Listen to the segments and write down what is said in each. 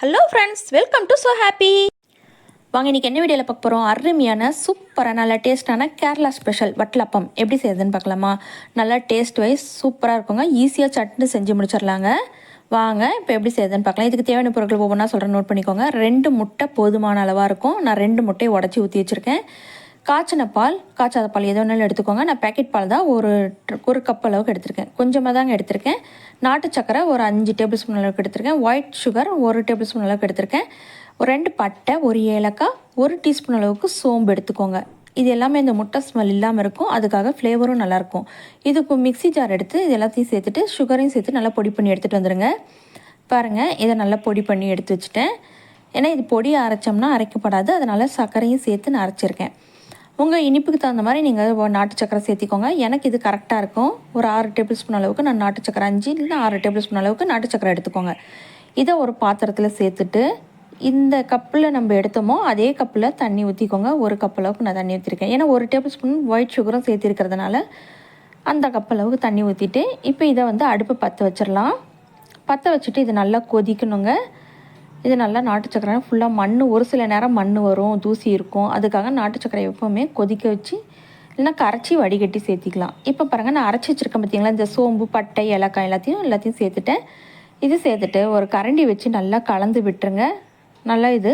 Hello friends welcome to so happy வாங்க இன்றைக்கி என்ன வீடியோவில் பார்க்க போகிறோம் அருமையான சூப்பராக நல்ல டேஸ்ட்டான கேரளா ஸ்பெஷல் வட்டலப்பம். எப்படி செய்யுதுன்னு பார்க்கலாமா? நல்லா டேஸ்ட் வைஸ் சூப்பராக இருக்குங்க ஈஸியாக சட்னி செஞ்சு முடிச்சிடலாங்க. வாங்க இப்போ எப்படி செய்யுதுன்னு பார்க்கலாம். இதுக்கு தேவையான பொருட்கள் ஒவ்வொன்றா சொல்கிறேன் நோட் பண்ணிக்கோங்க. ரெண்டு முட்டை போதுமான அளவாக இருக்கும். நான் ரெண்டு முட்டையை உடச்சி ஊற்றி வச்சுருக்கேன். காய்ச்சின பால் காய்ச்சாத பால் எது வேணாலும் எடுத்துக்கோங்க. நான் பேக்கெட் பால் தான் ஒரு ஒரு கப் அளவுக்கு எடுத்திருக்கேன். கொஞ்சமாக தாங்க எடுத்திருக்கேன். நாட்டு சக்கரை ஒரு அஞ்சு டேபிள் ஸ்பூன் அளவுக்கு எடுத்திருக்கேன். ஒயிட் சுகர் ஒரு டேபிள் ஸ்பூன் அளவுக்கு எடுத்திருக்கேன். ஒரு ரெண்டு பட்டை ஒரு ஏலக்காய் ஒரு டீஸ்பூன் அளவுக்கு சோம்பு எடுத்துக்கோங்க. இது எல்லாமே இந்த முட்டை ஸ்மெல் இல்லாமல் இருக்கும். அதுக்காக ஃப்ளேவரும் நல்லாயிருக்கும் இதுக்கு மிக்ஸி ஜார் எடுத்து இது எல்லாத்தையும் சேர்த்துட்டு சுகரையும் சேர்த்து நல்லா பொடி பண்ணி எடுத்துகிட்டு வந்துடுங்க பாருங்கள் இதை நல்லா பொடி பண்ணி எடுத்து வச்சுட்டேன். ஏன்னா இது பொடி அரைச்சோம்னா அரைக்கப்படாது. அதனால் சர்க்கரையும் சேர்த்து நான் அரைச்சிருக்கேன். உங்கள் இனிப்புக்கு தகுந்த மாதிரி நீங்கள் நாட்டு சக்கரை சேர்த்திக்கோங்க. எனக்கு இது கரெக்டாக இருக்கும். ஒரு ஆறு டேபிள் ஸ்பூன் அளவுக்கு நான் நாட்டு சக்கரை அஞ்சு இல்லை ஆறு டேபிள் ஸ்பூன் அளவுக்கு நாட்டு சக்கரை எடுத்துக்கோங்க. இதை ஒரு பாத்திரத்தில் சேர்த்துட்டு இந்த கப்பில் நம்ம எடுத்தோமோ அதே கப்பில் தண்ணி ஊற்றிக்கோங்க ஒரு கப் அளவுக்கு நான் தண்ணி ஊற்றிருக்கேன் ஏன்னா ஒரு டேபிள் ஸ்பூன் ஒயிட் சுகரும் சேர்த்திருக்கிறதுனால அந்த கப் அளவுக்கு தண்ணி ஊற்றிட்டு இப்போ இதை வந்து அடுப்பு பற்ற வச்சிடலாம். பற்ற வச்சுட்டு இது நல்லா கொதிக்கணுங்க. இது நல்லா நாட்டு சக்கரை ஃபுல்லாக மண் ஒரு சில நேரம் மண் வரும் தூசி இருக்கும். அதுக்காக நாட்டு சக்கரை எப்போவுமே கொதிக்க வச்சு இல்லைனா கரைச்சி வடிகட்டி சேர்த்திக்கலாம். இப்போ பாருங்கள் நான் அரைச்சி வச்சுருக்கேன் பார்த்தீங்களா இந்த சோம்பு பட்டை ஏலக்காய் எல்லாத்தையும் எல்லாத்தையும் சேர்த்துட்டேன். இது சேர்த்துட்டு ஒரு கரண்டி வச்சு நல்லா கலந்து விட்டுருங்க. நல்லா இது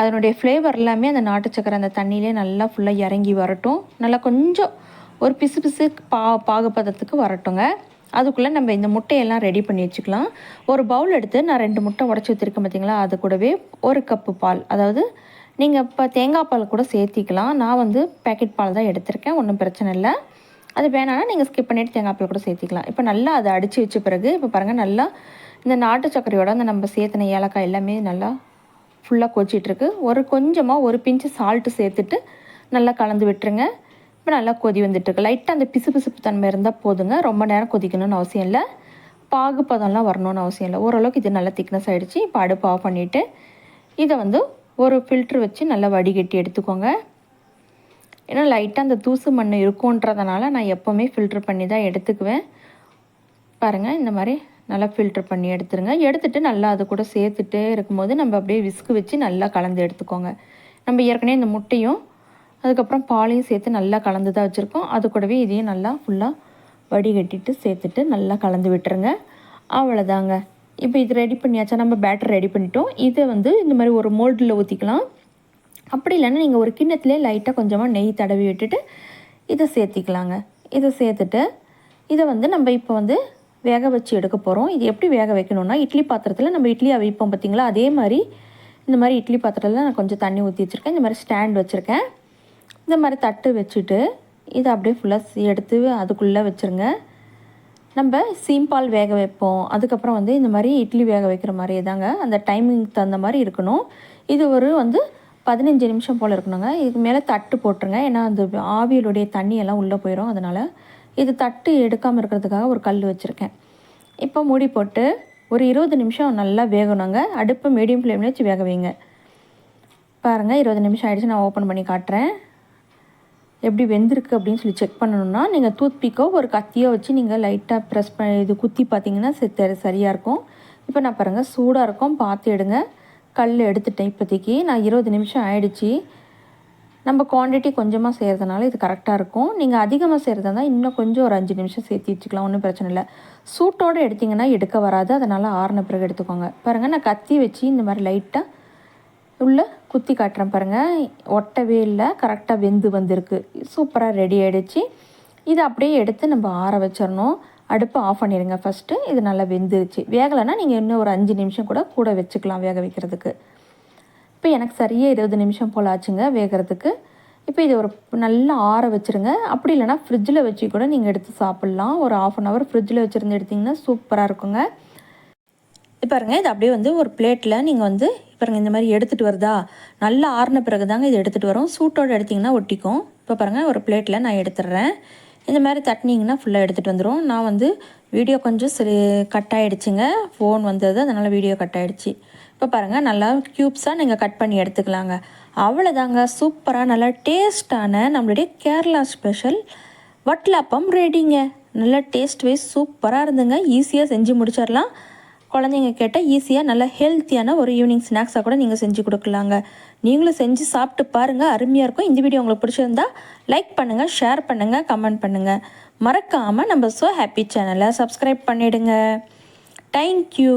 அதனுடைய ஃப்ளேவர் எல்லாமே அந்த நாட்டு சக்கரை அந்த தண்ணியிலே நல்லா ஃபுல்லாக இறங்கி வரட்டும். நல்லா கொஞ்சம் ஒரு பிசு பிசு பா பாகுபதத்துக்கு வரட்டுங்க. அதுக்குள்ளே நம்ம இந்த முட்டையெல்லாம் ரெடி பண்ணி வச்சுக்கலாம். ஒரு பவுல் எடுத்து நான் ரெண்டு முட்டை உடச்சி வச்சுருக்கேன் பார்த்தீங்களா அது கூடவே ஒரு கப்பு பால். அதாவது நீங்கள் இப்போ தேங்காய் பால் கூட சேர்த்திக்கலாம். நான் வந்து பேக்கெட் பால் தான் எடுத்திருக்கேன். ஒன்றும் பிரச்சனை இல்லை. அது வேணாம்னா நீங்கள் ஸ்கிப் பண்ணிவிட்டு தேங்காய் பால் கூட சேர்த்திக்கலாம். இப்போ நல்லா அதை அடித்து வச்ச பிறகு இப்போ பாருங்கள் நல்லா இந்த நாட்டு சர்க்கரையோட அந்த நம்ம சேர்த்துன ஏலக்காய் எல்லாமே நல்லா ஃபுல்லாக கொச்சிட்ருக்கு ஒரு கொஞ்சமாக ஒரு பிஞ்சு சால்ட்டு சேர்த்துட்டு நல்லா கலந்து விட்டுருங்க. இப்போ நல்லா கொதி வந்துட்டுருக்கு. லைட்டாக அந்த பிசு பிசுப்பு தன்மை இருந்தால் போதுங்க. ரொம்ப நேரம் கொதிக்கணும்னு அவசியம் இல்லை. பாகுபதம்லாம் வரணும்னு அவசியம் இல்லை. ஓரளவுக்கு இது நல்லா திக்னஸ் ஆகிடுச்சு இப்போ அடுப்பு ஆஃப் பண்ணிவிட்டு இதை வந்து ஒரு ஃபில்ட்ரு வச்சு நல்லா வடிகட்டி எடுத்துக்கோங்க. ஏன்னா லைட்டாக அந்த தூசு மண் இருக்குன்றதுனால நான் எப்போவுமே ஃபில்ட்ரு பண்ணி தான் எடுத்துக்குவேன். பாருங்கள் இந்த மாதிரி நல்லா ஃபில்ட்ரு பண்ணி எடுத்துருங்க. எடுத்துகிட்டு நல்லா அது கூட சேர்த்துட்டே இருக்கும்போது நம்ம அப்படியே விஸ்கு வச்சு நல்லா கலந்து எடுத்துக்கோங்க. நம்ம ஏற்கனவே இந்த முட்டையும் அதுக்கப்புறம் பாலையும் சேர்த்து நல்லா கலந்து தான் வச்சுருக்கோம். அது கூடவே இதையும் நல்லா ஃபுல்லாக வடிகட்டிட்டு சேர்த்துட்டு நல்லா கலந்து விட்டுருங்க. அவ்வளோதாங்க இப்போ இது ரெடி பண்ணியாச்சா? நம்ம பேட்டர் ரெடி பண்ணிட்டோம். இதை வந்து இந்த மாதிரி ஒரு மோல்டில் ஊற்றிக்கலாம் அப்படி இல்லைன்னா நீங்கள் ஒரு கிண்ணத்துலேயே லைட்டாக கொஞ்சமாக நெய் தடவி விட்டுட்டு இதை சேர்த்திக்கலாங்க. இதை சேர்த்துட்டு இதை வந்து நம்ம இப்போ வந்து வேக வச்சு எடுக்க போகிறோம் இது எப்படி வேக வைக்கணும்னா இட்லி பாத்திரத்தில் நம்ம இட்லி அவிப்போம் பார்த்திங்களா அதே மாதிரி இந்த மாதிரி இட்லி பாத்திரத்தில் நான் கொஞ்சம் தண்ணி ஊற்றி வச்சுருக்கேன். இந்த மாதிரி ஸ்டாண்ட் வச்சுருக்கேன். இந்த மாதிரி தட்டு வச்சுட்டு இதை அப்படியே ஃபுல்லாக எடுத்து அதுக்குள்ளே வச்சுருங்க. நம்ம சீம்பால் வேக வைப்போம். அதுக்கப்புறம் வந்து இந்த மாதிரி இட்லி வேக வைக்கிற மாதிரியே தாங்க அந்த டைமிங் தகுந்த மாதிரி இருக்கணும். இது ஒரு வந்து பதினஞ்சு நிமிஷம் போல் இருக்கணுங்க. இதுக்கு மேலே தட்டு போட்டுருங்க. ஏன்னா அந்த ஆவியலுடைய தண்ணியெல்லாம் உள்ளே போயிடும் அதனால் இது தட்டு எடுக்காமல் இருக்கிறதுக்காக ஒரு கல் வச்சுருக்கேன். இப்போ மூடி போட்டு ஒரு இருபது நிமிஷம் நல்லா வேகணுங்க. அடுப்பு மீடியம் ஃப்ளேமில் வச்சு வேக வைங்க. பாருங்கள் இருபது நிமிஷம் ஆகிடுச்சு நான் ஓப்பன் பண்ணி காட்டுறேன். எப்படி வெந்திருக்கு அப்படின்னு சொல்லி செக் பண்ணணும்னா நீங்கள் டூத் பிக்கோ ஒரு கத்தியோ வச்சு நீங்கள் லைட்டாக ப்ரெஸ் பண்ணி இது குத்தி பார்த்தீங்கன்னா சரியாக இருக்கும். இப்போ நான் பாருங்கள் சூடாக இருக்கும். பார்த்து எடுங்க. கல் எடுத்துட்டேன் இப்போதைக்கு. நான் இருபது நிமிஷம் ஆயிடுச்சு. நம்ம குவான்டிட்டி கொஞ்சமாக செய்கிறதுனால இது கரெக்டாக இருக்கும். நீங்கள் அதிகமாக செய்கிறதா இருந்தால் இன்னும் கொஞ்சம் ஒரு அஞ்சு நிமிஷம் சேர்த்து வச்சுக்கலாம். ஒன்றும் பிரச்சனை இல்லை. சூட்டோடு எடுத்திங்கன்னா எடுக்க வராது. அதனால் ஆறின பிறகு எடுத்துக்கோங்க. பாருங்கள் நான் கத்தி வச்சு இந்த மாதிரி லைட்டாக உள்ளே குத்தி காட்டுறேன் பாருங்கள் ஒட்டவே இல்லை கரெக்டாக வெந்து வந்திருக்கு. சூப்பராக ரெடி ஆகிடுச்சு இதை அப்படியே எடுத்து நம்ம ஆற வச்சிடணும். அடுப்பு ஆஃப் பண்ணிடுங்க ஃபஸ்ட்டு இது நல்லா வெந்துருச்சு. வேகலைன்னா நீங்கள் இன்னும் ஒரு அஞ்சு நிமிஷம் கூட கூட வச்சுக்கலாம் வேக வைக்கிறதுக்கு. இப்போ எனக்கு சரியாக இருபது நிமிஷம் போல் ஆச்சுங்க வேகிறதுக்கு. இப்போ இதை ஒரு நல்லா ஆற வச்சுருங்க. அப்படி இல்லைனா ஃப்ரிட்ஜில் வச்சு கூட நீங்கள் எடுத்து சாப்பிட்லாம். ஒரு ஆஃப் அன் ஹவர் ஃப்ரிட்ஜில் வச்சுருந்து எடுத்திங்கன்னா சூப்பராக இருக்குங்க. இப்போ பாருங்க இது அப்படியே வந்து ஒரு பிளேட்டில் நீங்கள் வந்து பாருங்கள் இந்த மாதிரி எடுத்துகிட்டு வருதா? நல்லா ஆறின பிறகு தாங்க இது எடுத்துகிட்டு வரும். சூட்டோடு எடுத்திங்கன்னா ஒட்டிக்கும். இப்போ பாருங்கள் ஒரு பிளேட்டில் நான் எடுத்துடுறேன் இந்த மாதிரி தட்டினீங்கன்னா ஃபுல்லாக எடுத்துகிட்டு வந்துடும் நான் வந்து வீடியோ கொஞ்சம் சரி கட் ஆகிடுச்சிங்க ஃபோன் வந்தது அதனால் வீடியோ கட் ஆகிடுச்சி இப்போ பாருங்கள் நல்லா க்யூப்ஸாக நீங்கள் கட் பண்ணி எடுத்துக்கலாங்க. அவ்வளோதாங்க சூப்பராக நல்லா டேஸ்ட்டான நம்மளுடைய கேரளா ஸ்பெஷல் வட்லாப்பம் ரெடிங்க நல்லா டேஸ்ட் வைஸ் சூப்பராக இருந்துங்க. ஈஸியாக செஞ்சு முடிச்சிடலாம். குழந்தைங்க கேட்டால் ஈஸியாக நல்ல ஹெல்த்தியான ஒரு ஈவினிங் ஸ்நாக்ஸாக கூட நீங்கள் செஞ்சு கொடுக்கலாங்க. நீங்களும் செஞ்சு சாப்பிட்டு பாருங்கள் அருமையாக இருக்கும். இந்த வீடியோ உங்களுக்கு பிடிச்சிருந்தா லைக் பண்ணுங்கள் ஷேர் பண்ணுங்கள் கமெண்ட் பண்ணுங்கள் மறக்காமல் நம்ம ஸோ ஹாப்பி சேனலை சப்ஸ்கிரைப் பண்ணிவிடுங்க தேங்க்யூ